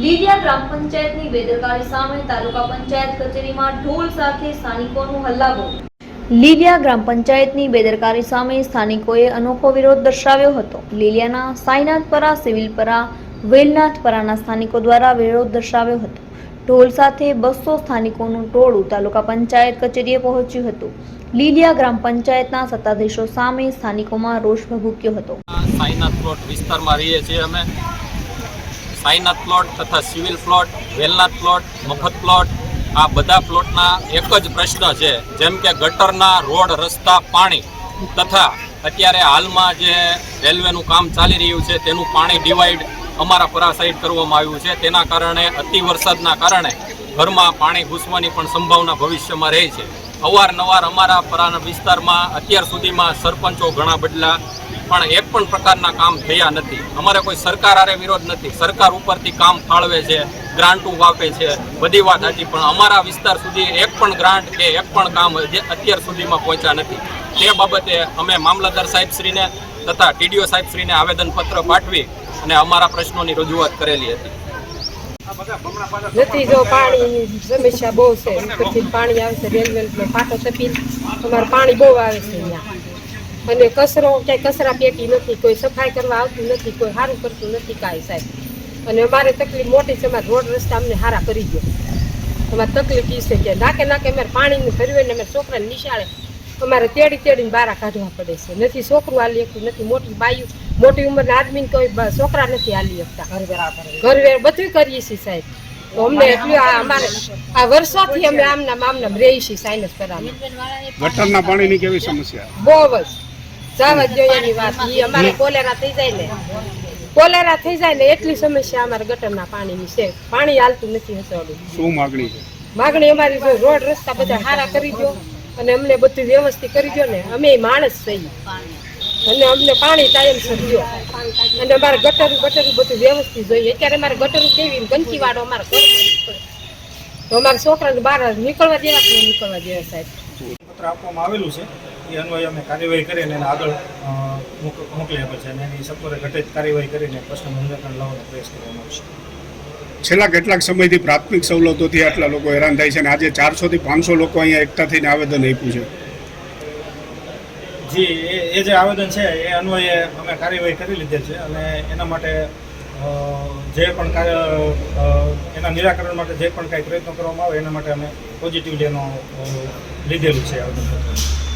લીડિયા ગ્રામ પંચાયતની બેદરકારી સામે તાલુકા પંચાયત કચેરીમાં ઢોલ સાથે સ્થાનિકોનું હલ્લાબો. લીલિયા ગ્રામ પંચાયતની બેદરકારી સામે સ્થાનિકોએ અનોખો વિરોધ દર્શાવ્યો હતો. લીલિયાના સાઈનાથપરા સિવિલપરા વેલનાથપરાના સ્થાનિકો દ્વારા વિરોધ દર્શાવ્યો હતો. ઢોલ સાથે બસો સ્થાનિકોનું ટોળું તાલુકા પંચાયત કચેરીએ પહોંચ્યું હતું. લીલિયા ગ્રામ પંચાયતના સત્તાધીશો સામે સ્થાનિકોમાં રોષ ભભૂક્યો હતો. સાઈનાથ વિસ્તારમાં રહીએ છીએ અમે. સાઈનાથ પ્લોટ તથા સિવિલ પ્લોટ, વેલનાથ પ્લોટ, મફત પ્લોટ, આ બધા પ્લોટના એક જ પ્રશ્ન છે. જેમ કે ગટરના રોડ, રસ્તા, પાણી તથા અત્યારે હાલમાં જે રેલવેનું કામ ચાલી રહ્યું છે તેનું પાણી ડિવાઈડ અમારા પરા સાઈડ કરવામાં આવ્યું છે. તેના કારણે અતિ વરસાદના કારણે ઘરમાં પાણી ઘૂસવાની પણ સંભાવના ભવિષ્યમાં રહે છે. અવારનવાર અમારા પરાના વિસ્તારમાં અત્યાર સુધીમાં સરપંચો ઘણા બદલા પણ એક પણ પ્રકારના કામ થયા નથી. અમારે કોઈ સરકાર આરે વિરોધ નથી. સરકાર ઉપરથી કામ ફાળવે છે, ગ્રાન્ટો વાપે છે, બધી વાત હતી, પણ અમારા વિસ્તાર સુધી એક પણ ગ્રાન્ટ કે એક પણ કામ અત્યાર સુધીમાં પહોંચ્યા નથી. તે બાબતે અમે મામલતદાર સાહેબશ્રીને તથા ટીડીઓ સાહેબશ્રીને આવેદનપત્ર પાઠવી અને અમારા પ્રશ્નોની રજૂઆત કરેલી હતી. નથી, જો પાણીની સમસ્યા બહુ છે. પછી પાણી આવે છે રેલવે પાટો તપી પાણી બહુ આવે છે અહીંયા અને કચરો ક્યાંય કચરા પેટી નથી કોઈ સફાઈ કરવા આવતું નથી કોઈ સારું કરતું નથી કાંઈ સાહેબ. અને અમારે તકલીફ મોટી છે અમારે રોડ રસ્તા અમને સારા કરી ગયો અમારે તકલીફ એ છે કે નાકે નાકે અમારે પાણીની ભરવે ને અમારે છોકરાને નિશાળે. અમારે તેડી તેડીને બારા કાઢવા પડે છે. નથી છોકરું હાલી શકતું નથી મોટી બાયું મોટી ઉંમરના આદમીને કોઈ છોકરા નથી હાલી શકતા. ઘર વેર બધું કરીએ છીએ સાહેબ. તો અમને એટલું આ અમારે આ વર્ષોથી અમે આમના મામના રહીએ છીએ સાયન્સ કરાવી ગટરના પાણીની કેવી સમસ્યા? બહુ જ. જવા જ જોઈએ વાત. ઈ અમારે કોલેરા થઈ જાય ને. કોલેરા થઈ જાય ને એટલી સમસ્યા અમારે ગટરના પાણીની છે. પાણી હાલતું નથી હસવાડું શું માગણી છે? માગણી અમારી જો રોડ રસ્તા બધા સારા કરી દો અને અમને બધું વ્યવસ્થિત કરી દો ને. અમે માણસ થઈ અને અમને પાણી ટાઈમ સમજો અને અમારે ગટરું ગટરું બધું વ્યવસ્થિત જોઈએ. અત્યારે અમારે ગટરું કેવી ગંદકી વાળો અમારે તો અમારા છોકરાને બહાર નીકળવા દેવા નીકળવા દેવા સાહેબ? પત્ર આપવામાં આવેલું છે. એ અન્વયે અમે કાર્યવાહી કરીને એને આગળ મોકલ્યા પછી અને એની સત્વરે ઘટે કાર્યવાહી કરીને પ્રશ્ન નિરાકરણ લાવવાનો પ્રયાસ કરવામાં આવશે. છેલ્લા કેટલાક સમયથી પ્રાથમિક સવલતોથી આટલા લોકો હેરાન થાય છે અને આજે ચારસો થી પાંચસો લોકો અહીંયા એકઠા થઈને આવેદન આપ્યું છે. જી એ જે આવેદન છે એ અન્વયે અમે કાર્યવાહી કરી લીધેલ છે અને એના માટે જે પણ એના નિરાકરણ માટે જે પણ કાંઈ પ્રયત્નો કરવામાં આવે એના માટે અમે પોઝિટિવલી એનો લીધેલું છે આવેદનપત્ર